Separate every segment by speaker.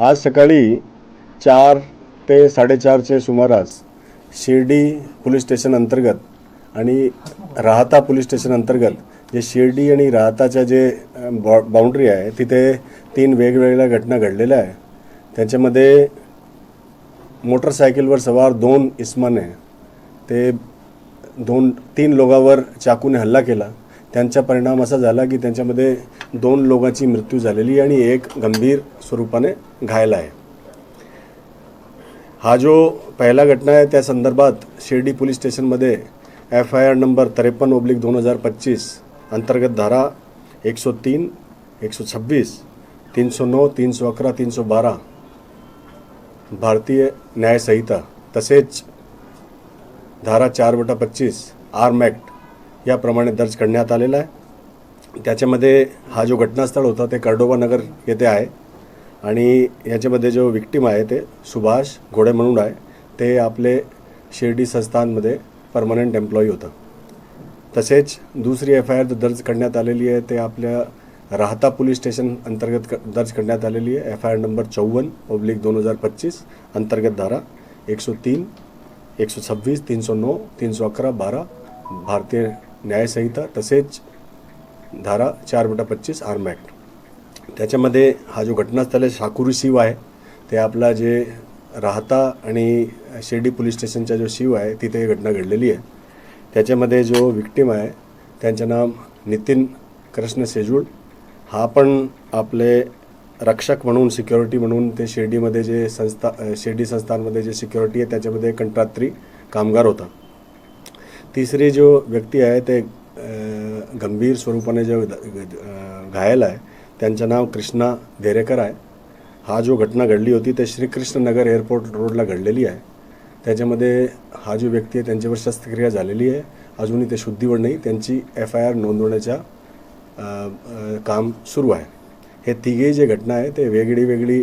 Speaker 1: आज सकाळी चार ते साडेचारचे सुमारास शिर्डी पोलीस स्टेशन अंतर्गत आणि राहता पोलीस स्टेशन अंतर्गत जे शिर्डी आणि राहताच्या जे बॉ बाउंड्री आहे तिथे तीन वेगवेगळ्या घटना घडलेल्या आहे. त्याच्यामध्ये मोटरसायकलवर सवार दोन इस्माने ते दोन तीन लोकांवर चाकूने हल्ला केला. त्यांचा परिणाम असा झाला की त्यांच्यामध्ये दोन लोकांची मृत्यू झालेली आणि एक गंभीर स्वरूपाने घायल आहे. हा जो पहिला घटना आहे त्या संदर्भात शिर्डी पोलीस स्टेशनमध्ये एफ आय आर नंबर त्रेपन्न ओब्लिक दोन हजार पच्चीस अंतर्गत धारा एक सौ तीन एक सौ छब्बीस तीन सौ नऊ तीन सौ अकरा तीन सौ बारा भारतीय न्याय संहिता तसेच धारा चार बटा पच्चीस आर्म ॲक्ट याप्रमाणे दर्ज करण्यात आलेला आहे. त्याच्यामध्ये हा जो घटनास्थळ होता ते कर्डोबा नगर येथे आहे. आणि याच्यामध्ये जो विक्टीम आहे ते सुभाष घोडे म्हणून आहे. ते आपले शिर्डी संस्थानमध्ये परमनंट एम्प्लॉई होतं. तसेच दुसरी एफ आय आर दर्ज करण्यात आलेली आहे. ते आपल्या राहता पोलीस स्टेशन अंतर्गत क दर्ज करण्यात आलेली आहे. एफ आय आर नंबर चौवन्न पब्लिक दोन हजार पच्चीस अंतर्गत धारा एक सौ तीन एक सौ छब्बीस तीन सौ नऊ तीन सौ अकरा बारा भारतीय न्यायसंहिता. तसेच धारा चार बटा पच्चीस आर्म ॲक्ट त्याच्यामध्ये हा जो घटनास्थळ आहे शाकुरी शिव आहे ते आपला जे राहता आणि शिर्डी पोलीस स्टेशनचा जो शिव आहे तिथे ही घटना घडलेली आहे. त्याच्यामध्ये जो विक्टीम आहे त्यांचं नाव नितीन कृष्ण सेजूळ हा पण आपले रक्षक म्हणून सिक्युरिटी म्हणून ते शिर्डीमध्ये जे संस्था शिर्डी संस्थानमध्ये जे सिक्युरिटी आहे त्याच्यामध्ये कंत्रात्री कामगार होता. तिसरी जो व्यक्ती आहे ते गंभीर स्वरूपाने जो द- घायल आहे त्यांचं नाव कृष्णा धेरेकर आहे. हा जो घटना घडली होती ते श्रीकृष्ण नगर एअरपोर्ट रोडला घडलेली आहे. त्याच्यामध्ये हा जो व्यक्ती आहे त्यांच्यावर शस्त्रक्रिया झालेली आहे. अजूनही ते शुद्धीवर नाही त्यांची एफ आय आर नोंदवण्याचा काम सुरू आहे. हे तिघे जे घटना आहे ते वेगळी वेगळी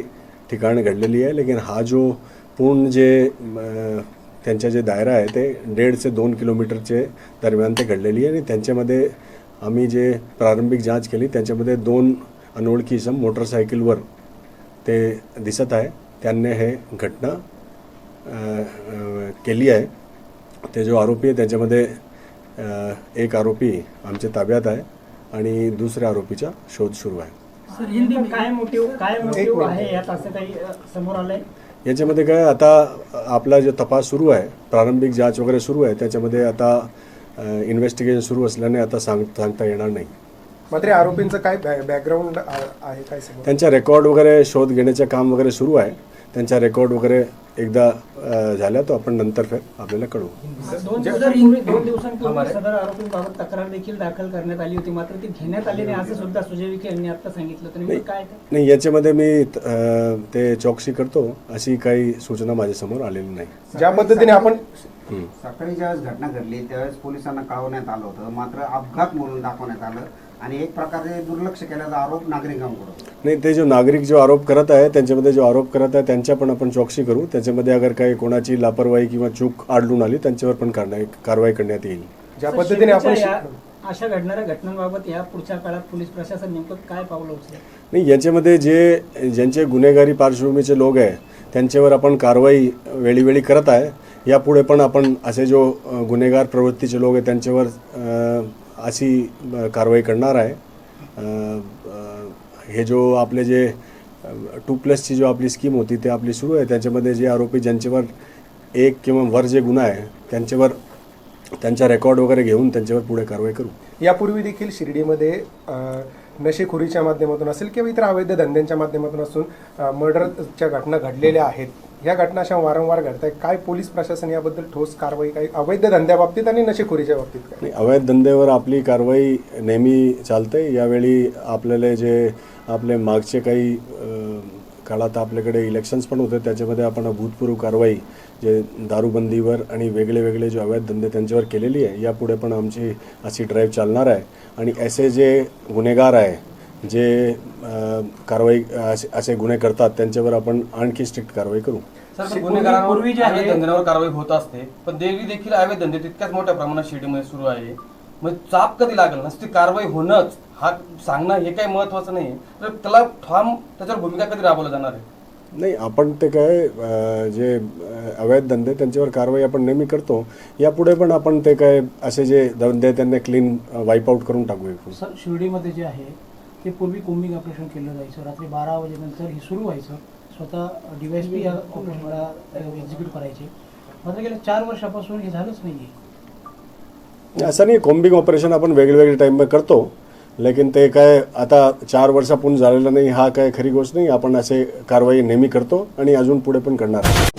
Speaker 1: ठिकाणी घडलेली आहे लेकिन हा जो पूर्ण जे अ, त्यांचा जे दायरा आहे ते दीड ते दोन किलोमीटरचे दरम्यान ते घडलेली आहे आणि त्यांच्यामध्ये आम्ही जे प्रारंभिक जांच केली त्याच्यामध्ये दोन अनोळखी इसम मोटरसायकलवर ते दिसत आहे. त्यांनी हे घटना केली आहे. ते जो आरोपी आहे त्याच्यामध्ये एक आरोपी आमच्या ताब्यात आहे आणि दुसऱ्या आरोपीचा शोध सुरू आहे.
Speaker 2: सर हिंदी काय मोटिव काय मोटिव आहे यात असं काही समोर आलंय?
Speaker 1: याच्यामध्ये काय आता आपला जो तपास सुरू आहे प्रारंभिक जांच वगैरे सुरू आहे त्याच्यामध्ये आता इन्व्हेस्टिगेशन सुरू असल्याने आता सांग सांगता येणार नाही.
Speaker 3: मात्र आरोपींचं काय बॅकग्राऊंड आहे काय
Speaker 1: त्यांचा रेकॉर्ड वगैरे शोध घेण्याचे काम वगैरे सुरू आहे. त्यांचा रेकॉर्ड वगैरे एकदा अ, झाला तो आपण नंतर फिर आपल्याला कळवू.
Speaker 2: दोन दिवसांपूर्वी दोन दिवसांपूर्वी सदर आरोपींबाबत तक्रार देखील दाखल करण्यात आली होती. मात्र ती घेण्यात आली नाही असं सुद्धा सुजय विखे यांनी आता सांगितलं. तर नेमकं काय ते?
Speaker 1: नाही याच्यामध्ये मी अ, ते चौकशी करतो अशी काही सूचना माझ्यासमोर आलेली नाही.
Speaker 3: ज्या पद्धतीने आपण
Speaker 1: हं.
Speaker 4: सकाळी ज्यावेळेस घटना घडली त्यावेळेस पोलिसांना कळवण्यात आलं होतं. मात्र अपघात म्हणून दाखवण्यात आलं. आणि एक प्रकारे दुर्लक्ष केल्याचा आरोप नागरिकांकडून
Speaker 1: नाही ते जो नागरिक जो आरोप करत आहे त्यांच्यामध्ये जो आरोप करत आहे त्यांच्या पण आपण चौकशी करू. त्याच्यामध्ये अगर काही कोणाची लापरवाही किंवा चूक आढळून आली त्यांच्यावर पण कारवाई कारवाई करण्यात येईल.
Speaker 3: ज्या पद्धतीने आपण
Speaker 2: अशा घडणाऱ्या घटनांबाबत या पुढच्या काळात पोलीस प्रशासन नेमकं काय पावलं उचलेल?
Speaker 1: नाही याच्यामध्ये जे ज्यांचे गुन्हेगारी पार्श्वभूमीचे लोक आहे त्यांच्यावर आपण कारवाई वेळीवेळी करत आहे. यापुढे पण आपण असे जो गुन्हेगार प्रवृत्तीचे लोक आहे त्यांच्यावर अशी कारवाई करणार आहे. हे जो आपले जे टू प्लसची जो आपली स्कीम होती ते आपली सुरू आहे. त्याच्यामध्ये जे आरोपी ज्यांच्यावर एक किंवा वर जे गुन्हा आहे त्यांच्यावर त्यांचा रेकॉर्ड वगैरे घेऊन त्यांच्यावर पुढे कारवाई करू.
Speaker 3: यापूर्वी देखील शिर्डीमध्ये नशेखोरीच्या माध्यमातून असेल किंवा इतर अवैध धंद्यांच्या माध्यमातून असून मर्डरच्या घटना घडलेल्या आहेत ह्या घटना अशा वारंवार घडत आहेत काय पोलीस प्रशासन याबद्दल ठोस कारवाई काही अवैध धंद्याबाबतीत आणि नशेखोरीच्या बाबतीत काय?
Speaker 1: अवैध धंद्यावर आपली कारवाई नेहमी चालते यावेळी आपल्याला जे आपले मागचे काही काळात आपल्याकडे इलेक्शन्स पण होते त्याच्यामध्ये आपण भूतपूर्व कारवाई जे दारूबंदीवर आणि वेगळे वेगळे जे अवैध धंदे त्यांच्यावर केलेली आहे यापुढे पण आमची अशी ड्राईव्ह चालणार आहे. आणि असे जे गुन्हेगार आहे जे कारवाई असे गुन्हे करतात त्यांच्यावर आपण आणखी स्ट्रिक्ट कारवाई करू.
Speaker 2: पूर्वी- जे आहे-
Speaker 5: अवैध धंद्यांवर कारवाई होत असते पण देवी देखील अवैध धंदे तितक्याच मोठ्या प्रमाणात शिर्डीमध्ये सुरू आहे. मग चाप कधी लागेल? नसती कारवाई होणंच. हा सांगणं हे काही महत्वाचं नाही तर त्याला ठाम त्याच्यावर भूमिका कधी राबवली जाणार आहे?
Speaker 1: नाही आपण ते काय जे अवैध धंदे त्यांच्यावर कारवाई आपण नेहमी करतो. यापुढे पण आपण ते काय असे जे धंदे त्यांना क्लीन वाईप आउट करून टाकू
Speaker 6: सर शिर्डीमध्ये जे आहे ते पूर्वी कोम्बिंग ऑपरेशन केलं जायचं. रात्री बारा वाजेनंतर हे सुरू व्हायचं. स्वतः डीवायसपी या ऑपरेशनला एक्झिक्यूट करायचे. मात्र गेल्या चार वर्षापासून हे झालंच नाही
Speaker 1: असं नाही कोम्बिंग ऑपरेशन आपण वेगवेगळे टाईम करतो. लेकिन ते काय आता चार वर्षापून झालेलं नाही हा काय खरी गोष्ट नाही. आपण असे कारवाई नेहमी करतो आणि अजून पुढे पण करणार आहे